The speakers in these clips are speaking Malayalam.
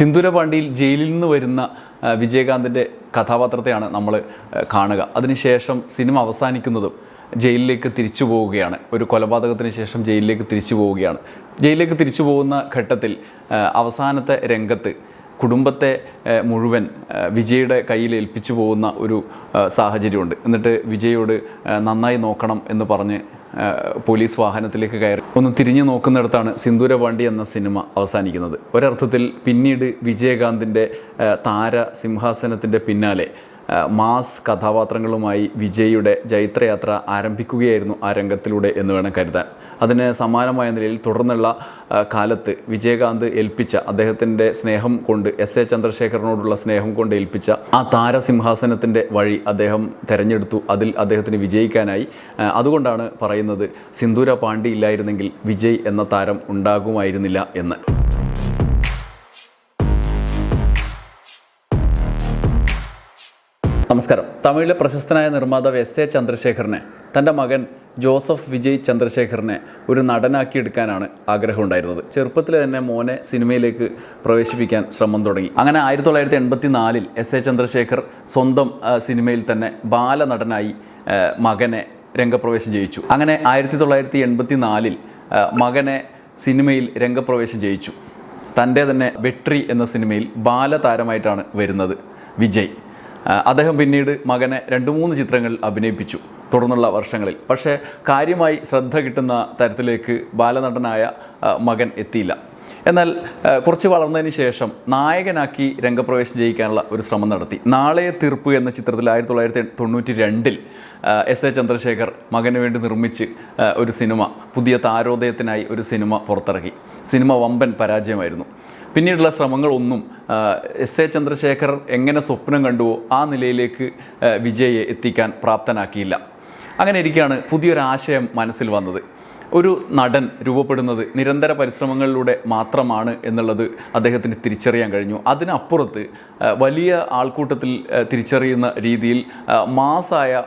സിന്ദൂരപാണ്ടിയിൽ ജയിലിൽ നിന്ന് വരുന്ന വിജയകാന്തിന്റെ കഥാപാത്രത്തെയാണ് നമ്മൾ കാണുക. അതിനുശേഷം സിനിമ അവസാനിക്കുന്നതും ജയിലിലേക്ക് തിരിച്ചു പോവുകയാണ്. ഒരു കൊലപാതകത്തിന് ശേഷം ജയിലിലേക്ക് തിരിച്ചു പോവുകയാണ്. ജയിലിലേക്ക് തിരിച്ചു പോകുന്ന ഘട്ടത്തിൽ അവസാനത്തെ രംഗത്ത് കുടുംബത്തെ മുഴുവൻ വിജയുടെ കയ്യിൽ ഏൽപ്പിച്ചു പോകുന്ന ഒരു സാഹചര്യമുണ്ട്. എന്നിട്ട് വിജയോട് നന്നായി നോക്കണം എന്ന് പറഞ്ഞ് പോലീസ് വാഹനത്തിലേക്ക് കയറി. ഒന്ന് തിരിഞ്ഞു നോക്കുന്നിടത്താണ് സിന്ദൂരപാണ്ഡി എന്ന സിനിമ അവസാനിക്കുന്നത്. ഒരർത്ഥത്തിൽ പിന്നീട് വിജയകാന്തിന്റെ താര സിംഹാസനത്തിന്റെ പിന്നാലെ മാസ് കഥാപാത്രങ്ങളുമായി വിജയുടെ ജൈത്രയാത്ര ആരംഭിക്കുകയായിരുന്നു ആ രംഗത്തിലൂടെ എന്ന് വേണം കരുതാൻ. അതിന് സമാനമായ നിലയിൽ തുടർന്നുള്ള കാലത്ത് വിജയകാന്ത് ഏൽപ്പിച്ച അദ്ദേഹത്തിന്റെ സ്നേഹം കൊണ്ട് എസ് എ ചന്ദ്രശേഖരനോടുള്ള സ്നേഹം കൊണ്ട് ഏൽപ്പിച്ച ആ താരസിംഹാസനത്തിന്റെ വഴി അദ്ദേഹം തെരഞ്ഞെടുത്തു. അതിൽ അദ്ദേഹത്തിന് വിജയിക്കാനായി. അതുകൊണ്ടാണ് പറയുന്നത് സിന്ദൂര പാണ്ഡി ഇല്ലായിരുന്നെങ്കിൽ വിജയ് എന്ന താരം ഉണ്ടാകുമായിരുന്നില്ല എന്ന്. നമസ്കാരം. തമിഴിലെ പ്രശസ്തനായ നിർമ്മാതാവ് എസ് എ ചന്ദ്രശേഖരനെ തന്റെ മകൻ ജോസഫ് വിജയ് ചന്ദ്രശേഖറിനെ ഒരു നടനാക്കി എടുക്കാനാണ് ആഗ്രഹമുണ്ടായിരുന്നത്. ചെറുപ്പത്തിൽ തന്നെ മോനെ സിനിമയിലേക്ക് പ്രവേശിപ്പിക്കാൻ ശ്രമം തുടങ്ങി. അങ്ങനെ ആയിരത്തി തൊള്ളായിരത്തി എൺപത്തി നാലിൽ എസ് എ ചന്ദ്രശേഖർ സ്വന്തം സിനിമയിൽ തന്നെ ബാലനടനായി മകനെ രംഗപ്രവേശം ചെയ്യിച്ചു. അങ്ങനെ ആയിരത്തി തൊള്ളായിരത്തി എൺപത്തി നാലിൽ മകനെ സിനിമയിൽ രംഗപ്രവേശം ചെയ്യിച്ചു. തന്റെ തന്നെ വെട്രി എന്ന സിനിമയിൽ ബാലതാരമായിട്ടാണ് വരുന്നത് വിജയ്. അദ്ദേഹം പിന്നീട് മകനെ രണ്ട് മൂന്ന് ചിത്രങ്ങളിൽ അഭിനയിപ്പിച്ചു. തുടർന്നുള്ള വർഷങ്ങളിൽ. പക്ഷേ കാര്യമായി ശ്രദ്ധ കിട്ടുന്ന തരത്തിലേക്ക് ബാലനടനായ മകൻ എത്തിയില്ല. എന്നാൽ കുറച്ച് വളർന്നതിന് ശേഷം നായകനാക്കി രംഗപ്രവേശം ചെയ്യിക്കാനുള്ള ഒരു ശ്രമം നടത്തി. നാളെ തീർപ്പ് എന്ന ചിത്രത്തിൽ ആയിരത്തി തൊള്ളായിരത്തി തൊണ്ണൂറ്റി രണ്ടിൽ എസ് എ ചന്ദ്രശേഖർ മകന് വേണ്ടി നിർമ്മിച്ച് ഒരു സിനിമ പുതിയ താരോദയത്തിനായി ഒരു സിനിമ പുറത്തിറക്കി. സിനിമ വമ്പൻ പരാജയമായിരുന്നു. പിന്നീടുള്ള ശ്രമങ്ങളൊന്നും എസ് എ ചന്ദ്രശേഖർ എങ്ങനെ സ്വപ്നം കണ്ടുവോ ആ നിലയിലേക്ക് വിജയെ എത്തിക്കാൻ പ്രാപ്തനാക്കിയില്ല. അങ്ങനെ ഇരിക്കുകയാണ് പുതിയൊരാശയം മനസ്സിൽ വന്നത്. ഒരു നടൻ രൂപപ്പെടുന്നത് നിരന്തര പരിശ്രമങ്ങളിലൂടെ മാത്രമാണ് എന്നുള്ളത് അദ്ദേഹത്തിന് തിരിച്ചറിയാൻ കഴിഞ്ഞു. അതിനപ്പുറത്ത് വലിയ ആൾക്കൂട്ടത്തിൽ തിരിച്ചറിയുന്ന രീതിയിൽ മാസായ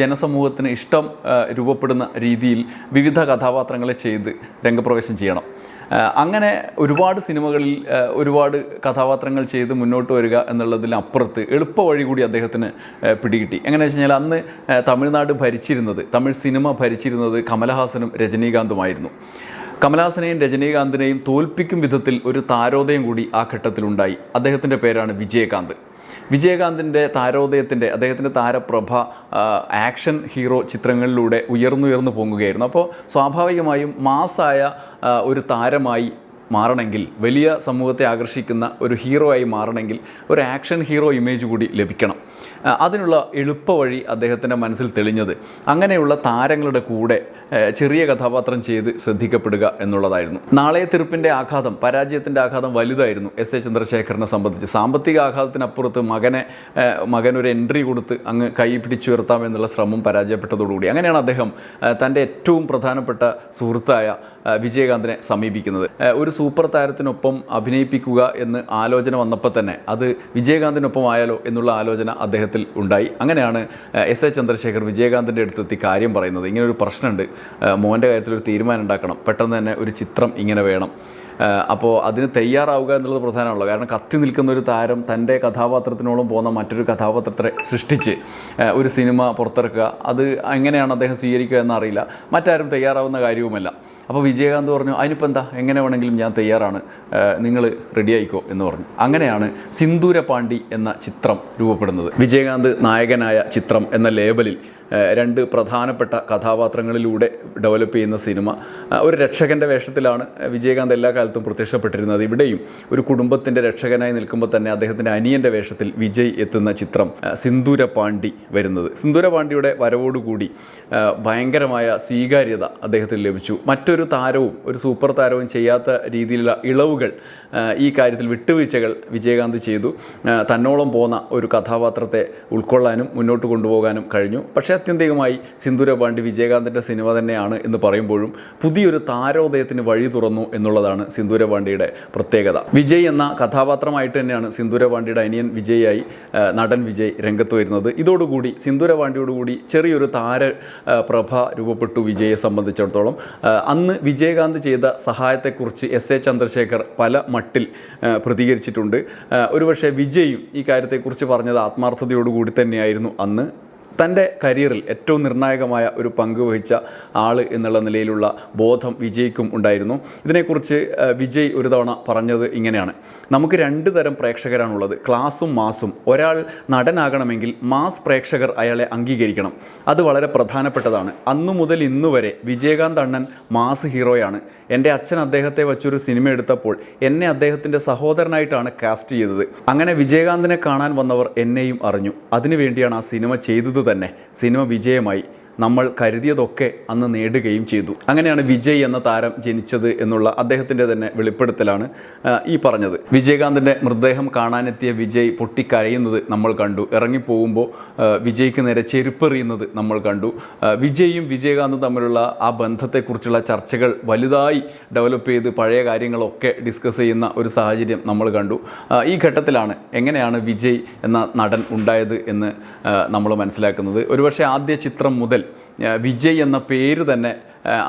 ജനസമൂഹത്തിന് ഇഷ്ടം രൂപപ്പെടുന്ന രീതിയിൽ വിവിധ കഥാപാത്രങ്ങളെ ചെയ്ത് രംഗപ്രവേശം ചെയ്യണം. അങ്ങനെ ഒരുപാട് സിനിമകളിൽ ഒരുപാട് കഥാപാത്രങ്ങൾ ചെയ്ത് മുന്നോട്ട് വരിക എന്നുള്ളതിനപ്പുറത്ത് എളുപ്പ വഴി കൂടി അദ്ദേഹത്തിന് പിടികിട്ടി. എങ്ങനെ വെച്ച് കഴിഞ്ഞാൽ അന്ന് തമിഴ്നാട് ഭരിച്ചിരുന്നത് തമിഴ് സിനിമ ഭരിച്ചിരുന്നത് കമലഹാസനും രജനീകാന്തുമായിരുന്നു. കമലഹാസനെയും രജനീകാന്തിനെയും തോൽപ്പിക്കും വിധത്തിൽ ഒരു താരോദയം കൂടി ആ ഘട്ടത്തിലുണ്ടായി. അദ്ദേഹത്തിന്റെ പേരാണ് വിജയകാന്ത്. വിജയകാന്തിന്റെ താരോദയത്തിന്റെ അദ്ദേഹത്തിന്റെ താരപ്രഭ ആക്ഷൻ ഹീറോ ചിത്രങ്ങളിലൂടെ ഉയർന്നുയർന്നു പൊങ്ങുകയായിരുന്നു അപ്പോൾ സ്വാഭാവികമായും മാസായ ഒരു താരമായി മാറണമെങ്കിൽ വലിയ സമൂഹത്തെ ആകർഷിക്കുന്ന ഒരു ഹീറോ ആയി മാറണമെങ്കിൽ ഒരു ആക്ഷൻ ഹീറോ ഇമേജ് കൂടി ലഭിക്കണം. അതിനുള്ള എളുപ്പ വഴി അദ്ദേഹത്തിന്റെ മനസ്സിൽ തെളിഞ്ഞത്. അങ്ങനെയുള്ള താരങ്ങളുടെ കൂടെ ചെറിയ കഥാപാത്രം ചെയ്ത് ശ്രദ്ധിക്കപ്പെടുക എന്നുള്ളതായിരുന്നു. നാളെ തീർപ്പിന്റെ ആഘാതം പരാജയത്തിന്റെ ആഘാതം വലുതായിരുന്നു എസ് എ ചന്ദ്രശേഖരനെ സംബന്ധിച്ച്. സാമ്പത്തിക ആഘാതത്തിനപ്പുറത്ത് മകനെ മകനൊരു എൻട്രി കൊടുത്ത് അങ്ങ് കൈ പിടിച്ചുയർത്താമെന്നുള്ള ശ്രമം പരാജയപ്പെട്ടതോടുകൂടി. അങ്ങനെയാണ് അദ്ദേഹം തന്റെ ഏറ്റവും പ്രധാനപ്പെട്ട സുഹൃത്തായ വിജയകാന്തിനെ സമീപിക്കുന്നത്. ഒരു സൂപ്പർ താരത്തിനൊപ്പം അഭിനയിപ്പിക്കുക എന്ന് ആലോചന വന്നപ്പോൾ തന്നെ അത് വിജയകാന്തിനൊപ്പം ആയാലോ എന്നുള്ള ആലോചന അദ്ദേഹത്തിൽ ഉണ്ടായി. അങ്ങനെയാണ് എസ് എ ചന്ദ്രശേഖർ വിജയകാന്തിന്റെ അടുത്തെത്തി കാര്യം പറയുന്നത്. ഇങ്ങനൊരു പ്രശ്നമുണ്ട്. മോന്റെ കാര്യത്തിൽ ഒരു തീരുമാനം ഉണ്ടാക്കണം. പെട്ടെന്ന് തന്നെ ഒരു ചിത്രം ഇങ്ങനെ വേണം. അപ്പോൾ അതിന് തയ്യാറാവുക എന്നുള്ളത് പ്രധാനമാണല്ലോ. കാരണം കത്തി നിൽക്കുന്ന ഒരു താരം തന്റെ കഥാപാത്രത്തിനോളം പോകുന്ന മറ്റൊരു കഥാപാത്രത്തെ സൃഷ്ടിച്ച് ഒരു സിനിമ പുറത്തിറക്കുക അത് എങ്ങനെയാണ് അദ്ദേഹം സ്വീകരിക്കുക എന്നറിയില്ല. മറ്റാരും തയ്യാറാവുന്ന കാര്യവുമല്ല. അപ്പോൾ വിജയകാന്ത് പറഞ്ഞു അതിനിപ്പോൾ എന്താ? എങ്ങനെ വേണമെങ്കിലും ഞാൻ തയ്യാറാണ്. നിങ്ങൾ റെഡി ആയിക്കോ? എന്ന് പറഞ്ഞു. അങ്ങനെയാണ് സിന്ദൂര പാണ്ഡി എന്ന ചിത്രം രൂപപ്പെടുന്നത്. വിജയകാന്ത് നായകനായ ചിത്രം എന്ന ലേബലിൽ രണ്ട് പ്രധാനപ്പെട്ട കഥാപാത്രങ്ങളിലൂടെ ഡെവലപ്പ് ചെയ്യുന്ന സിനിമ. ഒരു രക്ഷകന്റെ വേഷത്തിലാണ് വിജയകാന്ത് എല്ലാ കാലത്തും പ്രത്യക്ഷപ്പെട്ടിരുന്നത്. ഇവിടെയും ഒരു കുടുംബത്തിന്റെ രക്ഷകനായി നിൽക്കുമ്പോൾ തന്നെ അദ്ദേഹത്തിന്റെ അനിയന്റെ വേഷത്തിൽ വിജയ് എത്തുന്ന ചിത്രം സിന്ദൂര പാണ്ഡി വരുന്നത്. സിന്ദൂര പാണ്ഡിയുടെ വരവോടുകൂടി ഭയങ്കരമായ സ്വീകാര്യത അദ്ദേഹത്തിന് ലഭിച്ചു. മറ്റൊരു താരവും ഒരു സൂപ്പർ താരവും ചെയ്യാത്ത രീതിയിലുള്ള ഇളവുകൾ ഈ കാര്യത്തിൽ വിട്ടുവീഴ്ചകൾ വിജയകാന്ത് ചെയ്തു. തന്നോളം പോന്ന ഒരു കഥാപാത്രത്തെ ഉൾക്കൊള്ളാനും മുന്നോട്ട് കൊണ്ടുപോകാനും കഴിഞ്ഞു. പക്ഷേ ആത്യന്തികമായി സിന്ധുര പാണ്ഡി വിജയകാന്തിന്റെ സിനിമ തന്നെയാണ് എന്ന് പറയുമ്പോഴും പുതിയൊരു താരോദയത്തിന് വഴി തുറന്നു എന്നുള്ളതാണ് സിന്ധുര പാണ്ഡിയുടെ പ്രത്യേകത. വിജയ് എന്ന കഥാപാത്രമായിട്ട് തന്നെയാണ് സിന്ധുര പാണ്ഡിയുടെ അനിയൻ വിജയായി നടൻ വിജയ് രംഗത്ത് വരുന്നത്. ഇതോടുകൂടി സിന്ധുര പാണ്ഡിയോടുകൂടി ചെറിയൊരു താര പ്രഭ രൂപപ്പെട്ടു വിജയെ സംബന്ധിച്ചിടത്തോളം. അന്ന് വിജയകാന്ത് ചെയ്ത സഹായത്തെക്കുറിച്ച് എസ് എ ചന്ദ്രശേഖർ പല മട്ടിൽ പ്രതികരിച്ചിട്ടുണ്ട്. ഒരുപക്ഷെ വിജയും ഈ കാര്യത്തെക്കുറിച്ച് പറഞ്ഞത് ആത്മാർത്ഥതയോടുകൂടി തന്നെയായിരുന്നു അന്ന്. തന്റെ കരിയറിൽ ഏറ്റവും നിർണായകമായ ഒരു പങ്ക് വഹിച്ച ആൾ എന്നുള്ള നിലയിലുള്ള ബോധം വിജയ്ക്കും ഉണ്ടായിരുന്നു. ഇതിനെക്കുറിച്ച് വിജയ് ഒരു തവണ പറഞ്ഞത് ഇങ്ങനെയാണ്. നമുക്ക് രണ്ട് തരം പ്രേക്ഷകരാണുള്ളത്. ക്ലാസും മാസും. ഒരാൾ നടനാകണമെങ്കിൽ മാസ് പ്രേക്ഷകർ അയാളെ അംഗീകരിക്കണം. അത് വളരെ പ്രധാനപ്പെട്ടതാണ്. അന്നു മുതൽ ഇന്നു വരെ വിജയകാന്ത് അണ്ണൻ മാസ് ഹീറോയാണ്. എന്റെ അച്ഛൻ അദ്ദേഹത്തെ വച്ചൊരു സിനിമ എടുത്തപ്പോൾ എന്നെ അദ്ദേഹത്തിന്റെ സഹോദരനായിട്ടാണ് കാസ്റ്റ് ചെയ്തത്. അങ്ങനെ വിജയകാന്തിനെ കാണാൻ വന്നവർ എന്നെയും അറിഞ്ഞു. അതിനുവേണ്ടിയാണ് ആ സിനിമ ചെയ്തത് തന്നെ. സിനിമ വിജയമായി. നമ്മൾ കരുതിയതൊക്കെ അന്ന് നേടുകയും ചെയ്തു. അങ്ങനെയാണ് വിജയ് എന്ന താരം ജനിച്ചത് എന്നുള്ള അദ്ദേഹത്തിന്റെ തന്നെ വെളിപ്പെടുത്തലാണ് ഈ പറഞ്ഞത്. വിജയകാന്തിന്റെ മൃതദേഹം കാണാനെത്തിയ വിജയ് പൊട്ടിക്കരയുന്നത് നമ്മൾ കണ്ടു. ഇറങ്ങിപ്പോകുമ്പോൾ വിജയ്ക്ക് നേരെ ചെരുപ്പെറിയുന്നത് നമ്മൾ കണ്ടു. വിജയും വിജയകാന്തും തമ്മിലുള്ള ആ ബന്ധത്തെക്കുറിച്ചുള്ള ചർച്ചകൾ വലുതായി ഡെവലപ്പ് ചെയ്ത് പഴയ കാര്യങ്ങളൊക്കെ ഡിസ്കസ് ചെയ്യുന്ന ഒരു സാഹചര്യം നമ്മൾ കണ്ടു. ഈ ഘട്ടത്തിലാണ് എങ്ങനെയാണ് വിജയ് എന്ന നടൻ ഉണ്ടായത് എന്ന് നമ്മൾ മനസ്സിലാക്കുന്നത്. ഒരുപക്ഷെ ആദ്യ ചിത്രം മുതൽ വിജയ് എന്ന പേര് തന്നെ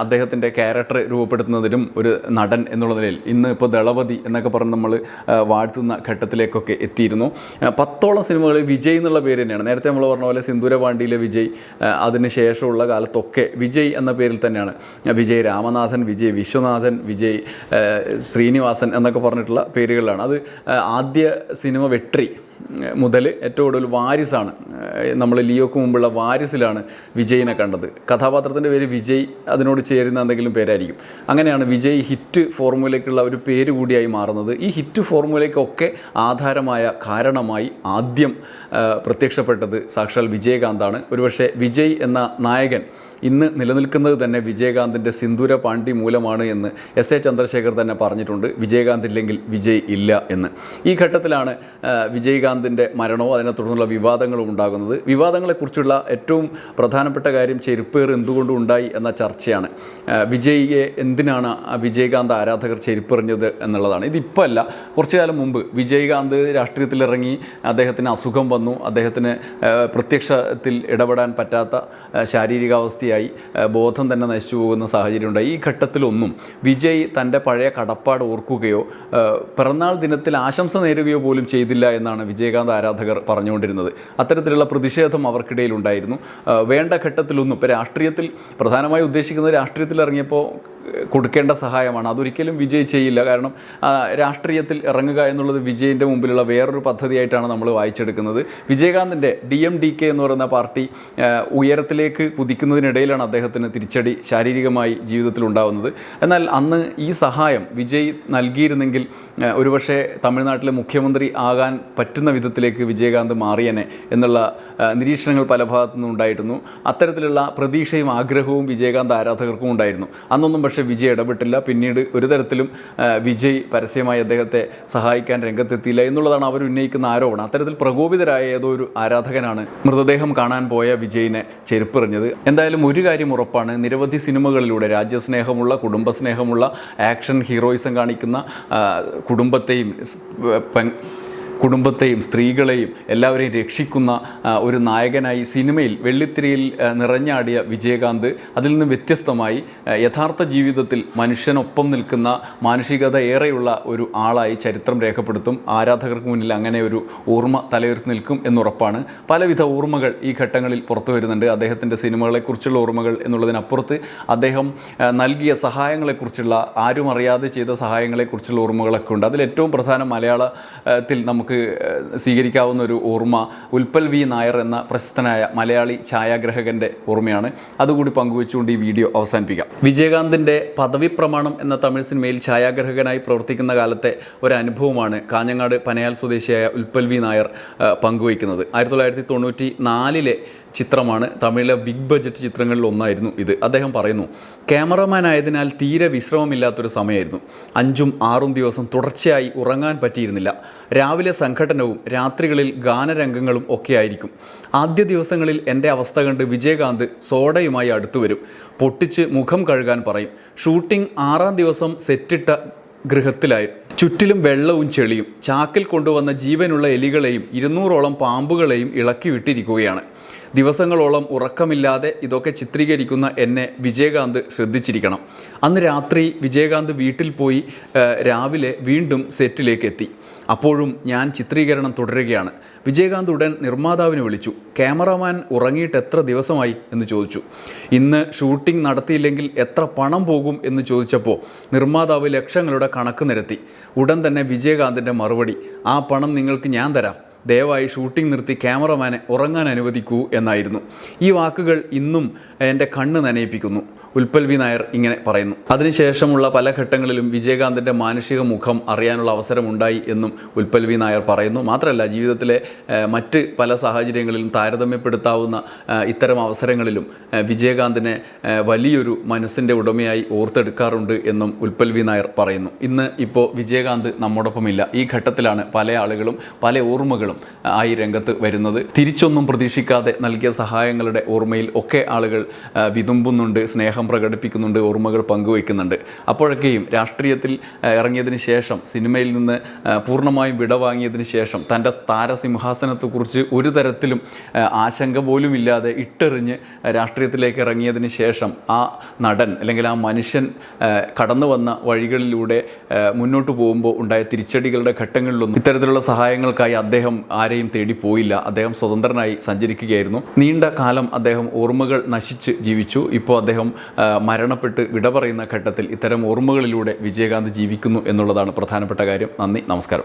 അദ്ദേഹത്തിന്റെ ക്യാരക്ടർ രൂപപ്പെടുത്തുന്നതിലും ഒരു നടൻ എന്നുള്ള നിലയിൽ ഇന്ന് ഇപ്പോൾ ദളപതി എന്നൊക്കെ പറഞ്ഞ് നമ്മൾ വാഴ്ത്തുന്ന ഘട്ടത്തിലേക്കൊക്കെ എത്തിയിരുന്നു. പത്തോളം സിനിമകൾ വിജയ് എന്നുള്ള പേര് തന്നെയാണ്. നേരത്തെ നമ്മൾ പറഞ്ഞ പോലെ സിന്ദൂരപാണ്ടിയിലെ വിജയ് അതിന് ശേഷമുള്ള കാലത്തൊക്കെ വിജയ് എന്ന പേരിൽ തന്നെയാണ്. വിജയ് രാമനാഥൻ വിജയ് വിശ്വനാഥൻ വിജയ് ശ്രീനിവാസൻ എന്നൊക്കെ പറഞ്ഞിട്ടുള്ള പേരുകളിലാണ്. അത് ആദ്യ സിനിമ വെട്രി മുതൽ ഏറ്റവും കൂടുതൽ വാരിസാണ്. നമ്മൾ ലിയോക്ക് മുമ്പുള്ള വാരിസിലാണ് വിജയിനെ കണ്ടത്. കഥാപാത്രത്തിന്റെ പേര് വിജയ് അതിനോട് ചേരുന്ന എന്തെങ്കിലും പേരായിരിക്കും. അങ്ങനെയാണ് വിജയ് ഹിറ്റ് ഫോർമുലയ്ക്കുള്ള ഒരു പേര് കൂടിയായി മാറുന്നത്. ഈ ഹിറ്റ് ഫോർമുലയ്ക്കൊക്കെ ആധാരമായ കാരണമായി ആദ്യം പ്രത്യക്ഷപ്പെട്ടത് സാക്ഷാൽ വിജയകാന്താണ്. ഒരുപക്ഷെ വിജയ് എന്ന നായകൻ ഇന്ന് നിലനിൽക്കുന്നത് തന്നെ വിജയകാന്തിന്റെ സിന്ദൂര പാണ്ഡി മൂലമാണ് എന്ന് എസ് എ ചന്ദ്രശേഖർ തന്നെ പറഞ്ഞിട്ടുണ്ട്. വിജയകാന്ത് ഇല്ലെങ്കിൽ വിജയ് ഇല്ല എന്ന്. ഈ ഘട്ടത്തിലാണ് ആ, വിജയകാന്തിന്റെ മരണവും അതിനെ തുടർന്നുള്ള വിവാദങ്ങളും ഉണ്ടാകുന്നത്. വിവാദങ്ങളെക്കുറിച്ചുള്ള ഏറ്റവും പ്രധാനപ്പെട്ട കാര്യം ചെരുപ്പേർ എന്തുകൊണ്ടും ഉണ്ടായി എന്ന ചർച്ചയാണ്. വിജയിയെ എന്തിനാണ് വിജയകാന്ത് ആരാധകർ ചെരുപ്പെറിഞ്ഞത് എന്നുള്ളതാണ്. ഇതിപ്പോൾ അല്ല കുറച്ചു കാലം മുമ്പ് വിജയകാന്ത് രാഷ്ട്രീയത്തിലിറങ്ങി അദ്ദേഹത്തിന് അസുഖം വന്നു. അദ്ദേഹത്തിന് പ്രത്യക്ഷത്തിൽ ഇടപെടാൻ പറ്റാത്ത ശാരീരികാവസ്ഥയായി ബോധം തന്നെ നശിച്ചു പോകുന്ന സാഹചര്യം ഉണ്ടായി ഈ ഘട്ടത്തിലൊന്നും വിജയ് തന്റെ പഴയ കടപ്പാട് ഓർക്കുകയോ പിറന്നാൾ ദിനത്തിൽ ആശംസ നേരുകയോ പോലും ചെയ്തില്ല എന്നാണ് വിജയകാന്ത് ആരാധകർ പറഞ്ഞുകൊണ്ടിരുന്നത്. അത്തരത്തിലുള്ള പ്രതിഷേധം അവർക്കിടയിൽ ഉണ്ടായിരുന്നു വേണ്ട ഘട്ടത്തിലൊന്നും ഇപ്പോൾ രാഷ്ട്രീയത്തിൽ പ്രധാനമായി ഉദ്ദേശിക്കുന്നത് രാഷ്ട്രീയത്തിൽ ഇറങ്ങിയപ്പോൾ കൊടുക്കേണ്ട സഹായമാണ്. അതൊരിക്കലും വിജയ് ചെയ്യില്ല. കാരണം രാഷ്ട്രീയത്തിൽ ഇറങ്ങുക എന്നുള്ളത് വിജയിന്റെ മുമ്പിലുള്ള വേറൊരു പദ്ധതിയായിട്ടാണ് നമ്മൾ വായിച്ചെടുക്കുന്നത്. വിജയകാന്തിന്റെ ഡി എം ഡി കെ എന്ന് പറയുന്ന പാർട്ടി ഉയരത്തിലേക്ക് കുതിക്കുന്നതിനിടയിലാണ് അദ്ദേഹത്തിന് തിരിച്ചടി ശാരീരികമായി ജീവിതത്തിൽ ഉണ്ടാകുന്നത് എന്നാൽ അന്ന് ഈ സഹായം വിജയ് നൽകിയിരുന്നെങ്കിൽ ഒരുപക്ഷെ തമിഴ്നാട്ടിലെ മുഖ്യമന്ത്രി ആകാൻ പറ്റുന്ന വിധത്തിലേക്ക് വിജയകാന്ത് മാറിയനെ എന്നുള്ള നിരീക്ഷണങ്ങൾ പല ഭാഗത്തു നിന്നും ഉണ്ടായിരുന്നു അത്തരത്തിലുള്ള പ്രതീക്ഷയും ആഗ്രഹവും വിജയകാന്ത് ആരാധകർക്കും ഉണ്ടായിരുന്നു. അന്നൊന്നും പക്ഷേ വിജയ് ഇടപെട്ടില്ല. പിന്നീട് ഒരു തരത്തിലും വിജയ് പരസ്യമായി അദ്ദേഹത്തെ സഹായിക്കാൻ രംഗത്തെത്തിയില്ല എന്നുള്ളതാണ് അവർ ഉന്നയിക്കുന്ന ആരോപണം. അത്തരത്തിൽ പ്രകോപിതരായ ഏതോ ഒരു ആരാധകനാണ് മൃതദേഹം കാണാൻ പോയ വിജയിനെ ചെരുപ്പെറിഞ്ഞത്. എന്തായാലും ഒരു കാര്യം ഉറപ്പാണ്. നിരവധി സിനിമകളിലൂടെ രാജ്യസ്നേഹമുള്ള കുടുംബസ്നേഹമുള്ള ആക്ഷൻ ഹീറോയിസം കാണിക്കുന്ന കുടുംബത്തെയും കുടുംബത്തെയും സ്ത്രീകളെയും എല്ലാവരെയും രക്ഷിക്കുന്ന ഒരു നായകനായി സിനിമയിൽ വെള്ളിത്തിരയിൽ നിറഞ്ഞാടിയ വിജയകാന്ത് അതിൽ നിന്ന് വ്യത്യസ്തമായി യഥാർത്ഥ ജീവിതത്തിൽ മനുഷ്യനൊപ്പം നിൽക്കുന്ന മാനുഷികത ഏറെയുള്ള ഒരു ആളായി ചരിത്രം രേഖപ്പെടുത്തും. ആരാധകർക്ക് മുന്നിൽ അങ്ങനെ ഒരു ഓർമ്മ തലയുർത്തി നിൽക്കും എന്നുറപ്പാണ്. പലവിധ ഓർമ്മകൾ ഈ ഘട്ടങ്ങളിൽ പുറത്തു വരുന്നുണ്ട്. അദ്ദേഹത്തിന്റെ സിനിമകളെക്കുറിച്ചുള്ള ഓർമ്മകൾ എന്നുള്ളതിനപ്പുറത്ത് അദ്ദേഹം നൽകിയ സഹായങ്ങളെക്കുറിച്ചുള്ള ആരും അറിയാതെ ചെയ്ത സഹായങ്ങളെക്കുറിച്ചുള്ള ഓർമ്മകളൊക്കെ ഉണ്ട്. അതിൽ ഏറ്റവും പ്രധാനം മലയാളത്തിൽ നമുക്ക് ആ, സ്വീകരിക്കാവുന്ന ഒരു ഓർമ്മ. ഉൽപ്പൽ വി. നായർ എന്ന പ്രശസ്തനായ മലയാളി ഛായാഗ്രഹകന്റെ ഓർമ്മയാണ്. അതുകൂടി പങ്കുവെച്ചുകൊണ്ട് ഈ വീഡിയോ അവസാനിപ്പിക്കാം. വിജയകാന്തിന്റെ പദവി പ്രമാണം എന്ന തമിഴ് സിനിമയിൽ ഛായാഗ്രഹകനായി പ്രവർത്തിക്കുന്ന കാലത്തെ ഒരു അനുഭവമാണ് കാഞ്ഞങ്ങാട് പനയാൽ സ്വദേശിയായ ഉൽപ്പൽ വി. നായർ പങ്കുവയ്ക്കുന്നത്. ആയിരത്തി തൊള്ളായിരത്തി തൊണ്ണൂറ്റി നാലിലെ ചിത്രമാണ്. തമിഴിലെ ബിഗ് ബജറ്റ് ചിത്രങ്ങളിൽ ഒന്നായിരുന്നു ഇത്. അദ്ദേഹം പറയുന്നു ക്യാമറമാൻ ആയതിനാൽ തീരെ വിശ്രമമില്ലാത്തൊരു സമയമായിരുന്നു. അഞ്ചും ആറും ദിവസം തുടർച്ചയായി ഉറങ്ങാൻ പറ്റിയിരുന്നില്ല. രാവിലെ സംഘടനവും രാത്രികളിൽ ഗാനരംഗങ്ങളും ഒക്കെ ആയിരിക്കും. ആദ്യ ദിവസങ്ങളിൽ എന്റെ അവസ്ഥ കണ്ട് വിജയകാന്ത് സോഡയുമായി അടുത്തു വരും. പൊട്ടിച്ച് മുഖം കഴുകാൻ പറയും. ഷൂട്ടിംഗ് ആറാം ദിവസം സെറ്റിട്ട ഗൃഹത്തിലായി. ചുറ്റിലും വെള്ളവും ചെളിയും. ചാക്കിൽ കൊണ്ടുവന്ന ജീവനുള്ള എലികളെയും ഇരുന്നൂറോളം പാമ്പുകളെയും ഇളക്കി വിട്ടിരിക്കുകയാണ്. ദിവസങ്ങളോളം ഉറക്കമില്ലാതെ ഇതൊക്കെ ചിത്രീകരിക്കുന്ന എന്നെ വിജയകാന്ത് ശ്രദ്ധിച്ചിരിക്കണം. അന്ന് രാത്രി വിജയകാന്ത് വീട്ടിൽ പോയി രാവിലെ വീണ്ടും സെറ്റിലേക്ക് എത്തി. അപ്പോഴും ഞാൻ ചിത്രീകരണം തുടരുകയാണ്. വിജയകാന്ത് ഉടൻ നിർമ്മാതാവിനെ വിളിച്ചു. ക്യാമറമാൻ ഉറങ്ങിയിട്ട് എത്ര ദിവസമായി എന്ന് ചോദിച്ചു. ഇന്ന് ഷൂട്ടിംഗ് നടത്തിയില്ലെങ്കിൽ എത്ര പണം പോകും എന്ന് ചോദിച്ചപ്പോൾ നിർമ്മാതാവ് ലക്ഷങ്ങളുടെ കണക്ക് നിരത്തി. ഉടൻ തന്നെ വിജയകാന്തിന്റെ മറുപടി ആ പണം നിങ്ങൾക്ക് ഞാൻ തരാം. ദയവായി ഷൂട്ടിംഗ് നിർത്തി ക്യാമറമാനെ ഉറങ്ങാൻ അനുവദിക്കൂ എന്നായിരുന്നു. ഈ വാക്കുകൾ ഇന്നും എന്റെ കണ്ണ് നനയിപ്പിക്കുന്നു. ഉൽപ്പൽ വി നായർ ഇങ്ങനെ പറയുന്നു. അതിനുശേഷമുള്ള പല ഘട്ടങ്ങളിലും വിജയകാന്തിന്റെ മാനുഷിക മുഖം അറിയാനുള്ള അവസരമുണ്ടായി എന്നും ഉൽപ്പൽ വി നായർ പറയുന്നു. മാത്രമല്ല ജീവിതത്തിലെ മറ്റ് പല സാഹചര്യങ്ങളിലും താരതമ്യപ്പെടുത്താവുന്ന ഇത്തരം അവസരങ്ങളിലും വിജയകാന്തിനെ വലിയൊരു മനസ്സിന്റെ ഉടമയായി ഓർത്തെടുക്കാറുണ്ട് എന്നും ഉൽപ്പൽ വി നായർ പറയുന്നു. ഇന്ന് ഇപ്പോൾ വിജയകാന്ത് നമ്മോടൊപ്പമില്ല. ഈ ഘട്ടത്തിലാണ് പല ആളുകളും പല ഓർമ്മകളും ആയി രംഗത്ത് വരുന്നത്. തിരിച്ചൊന്നും പ്രതീക്ഷിക്കാതെ നൽകിയ സഹായങ്ങളുടെ ഓർമ്മയിൽ ഒക്കെ ആളുകൾ വിതുമ്പുന്നുണ്ട് സ്നേഹം പ്രകടിപ്പിക്കുന്നുണ്ട് ഓർമ്മകൾ പങ്കുവയ്ക്കുന്നുണ്ട്. അപ്പോഴൊക്കെയും രാഷ്ട്രീയത്തിൽ ഇറങ്ങിയതിന് ശേഷം സിനിമയിൽ നിന്ന് പൂർണമായും വിടവാങ്ങിയതിന് ശേഷം തന്റെ താരസിംഹാസനത്തെക്കുറിച്ച് ഒരു തരത്തിലും ആശങ്ക പോലും ഇല്ലാതെ ഇട്ടെറിഞ്ഞ് രാഷ്ട്രീയത്തിലേക്ക് ഇറങ്ങിയതിന് ശേഷം ആ നടൻ അല്ലെങ്കിൽ ആ മനുഷ്യൻ കടന്നു വന്ന വഴികളിലൂടെ മുന്നോട്ട് പോകുമ്പോൾ ഉണ്ടായ തിരിച്ചടികളുടെ ഘട്ടങ്ങളിലൊന്നും ഇത്തരത്തിലുള്ള സഹായങ്ങൾക്കായി അദ്ദേഹം ആരെയും തേടി പോയില്ല. അദ്ദേഹം സ്വതന്ത്രനായി സഞ്ചരിക്കുകയായിരുന്നു. നീണ്ട കാലം അദ്ദേഹം ഓർമ്മകൾ നശിച്ച് ജീവിച്ചു. ഇപ്പോൾ അദ്ദേഹം മരണപ്പെട്ട് വിട പറയുന്ന ഘട്ടത്തിൽ ഇത്തരം ഓർമ്മകളിലൂടെ വിജയകാന്ത് ജീവിക്കുന്നു എന്നുള്ളതാണ് പ്രധാനപ്പെട്ട കാര്യം. നന്ദി നമസ്കാരം.